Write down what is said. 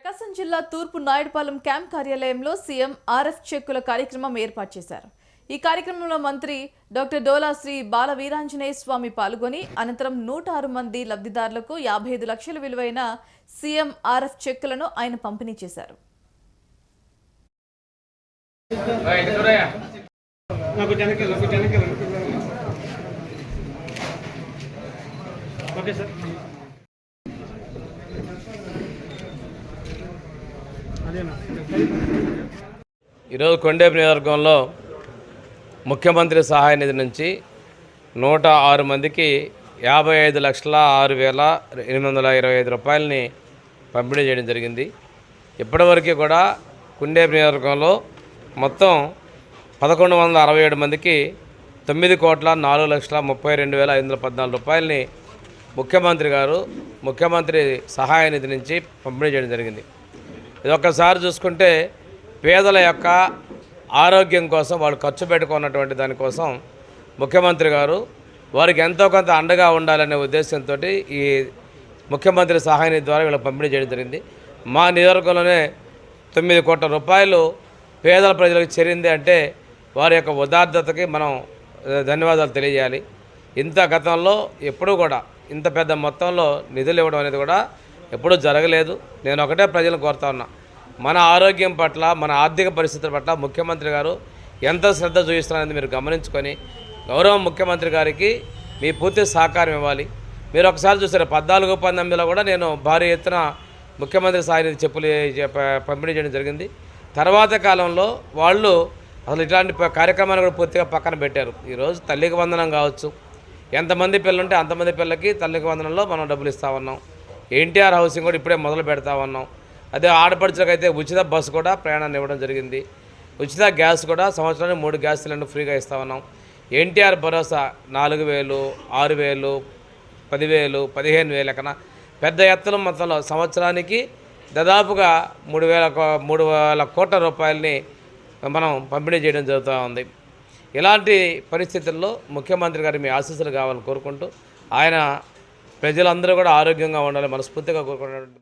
ప్రకాశం జిల్లా తూర్పు నాయుడుపాలెం క్యాంప్ కార్యాలయంలో సీఎం ఆర్ఎఫ్ చెక్కుల కార్యక్రమం ఏర్పాటు చేశారు. ఈ కార్యక్రమంలో మంత్రి డాక్టర్ డోలా శ్రీ బాల వీరాంజనేయ స్వామి పాల్గొని అనంతరం నూట ఆరు మంది లబ్ధిదారులకు యాభై ఐదు లక్షల విలువైన సీఎం ఆర్ఎఫ్ చెక్కులను ఆయన పంపిణీ చేశారు. Okay sir. ఈరోజు కొండేపు నియోజకవర్గంలో ముఖ్యమంత్రి సహాయ నిధి నుంచి నూట ఆరు మందికి యాభై ఐదు లక్షల ఆరు వేల ఎనిమిది వందల ఇరవై ఐదు రూపాయలని పంపిణీ చేయడం జరిగింది. ఇప్పటివరకు కూడా కుండేపు నియోజకవర్గంలో మొత్తం పదకొండు వందల అరవై ఏడు మందికి తొమ్మిది కోట్ల నాలుగు లక్షల ముప్పై రెండు వేల ఐదు వందల పద్నాలుగు రూపాయలని ముఖ్యమంత్రి గారు ముఖ్యమంత్రి సహాయ నిధి నుంచి పంపిణీ చేయడం జరిగింది. ఇది ఒక్కసారి చూసుకుంటే పేదల యొక్క ఆరోగ్యం కోసం వాళ్ళు ఖర్చు పెట్టుకున్నటువంటి దానికోసం ముఖ్యమంత్రి గారు వారికి ఎంతో కొంత అండగా ఉండాలనే ఉద్దేశంతో ఈ ముఖ్యమంత్రి సహాయ ద్వారా వీళ్ళకి పంపిణీ చేయడం జరిగింది. మా నియోజకవర్గంలోనే తొమ్మిది కోట్ల రూపాయలు పేదల ప్రజలకు చేరింది అంటే వారి యొక్క ఉదార్థతకి మనం ధన్యవాదాలు తెలియజేయాలి. ఇంత గతంలో ఎప్పుడూ కూడా ఇంత పెద్ద మొత్తంలో నిధులు ఇవ్వడం అనేది కూడా ఎప్పుడూ జరగలేదు. నేను ఒకటే ప్రజలను కోరుతా ఉన్నా. మన ఆరోగ్యం పట్ల మన ఆర్థిక పరిస్థితుల పట్ల ముఖ్యమంత్రి గారు ఎంత శ్రద్ధ చూపిస్తున్నారని మీరు గమనించుకొని గౌరవ ముఖ్యమంత్రి గారికి మీ పూర్తి సహకారం ఇవ్వాలి. మీరు ఒకసారి చూసారు పద్నాలుగు పంతొమ్మిదిలో కూడా నేను భారీ ఎత్తున ముఖ్యమంత్రి సాయి చెప్పులు పంపిణీ చేయడం జరిగింది. తర్వాత కాలంలో వాళ్ళు అసలు ఇట్లాంటి కార్యక్రమాలు కూడా పూర్తిగా పక్కన పెట్టారు. ఈరోజు తల్లికి వందనం కావచ్చు. ఎంతమంది పిల్లలు ఉంటే అంతమంది పిల్లలకి తల్లికి వందనంలో మనం డబ్బులు ఇస్తా ఉన్నాం. ఎన్టీఆర్ హౌసింగ్ కూడా ఇప్పుడే మొదలు పెడతా ఉన్నాం. అదే ఆడపడుచులకైతే ఉచిత బస్సు కూడా ప్రయాణాన్ని ఇవ్వడం జరిగింది. ఉచిత గ్యాస్ కూడా సంవత్సరానికి మూడు గ్యాస్ సిలిండర్ ఫ్రీగా ఇస్తా ఉన్నాం. ఎన్టీఆర్ భరోసా నాలుగు వేలు ఆరు వేలు పదివేలు పదిహేను వేలు లెక్కన పెద్ద ఎత్తున మొత్తంలో సంవత్సరానికి దాదాపుగా మూడు వేల కో- మూడు వేల కోట్ల రూపాయలని మనం పంపిణీ చేయడం జరుగుతూ ఉంది. ఇలాంటి పరిస్థితుల్లో ముఖ్యమంత్రి గారి మీ ఆశీస్సులు కావాలని కోరుకుంటూ ఆయన ప్రజలందరూ కూడా ఆరోగ్యంగా ఉండాలి మనస్ఫూర్తిగా కోరుకున్నటువంటి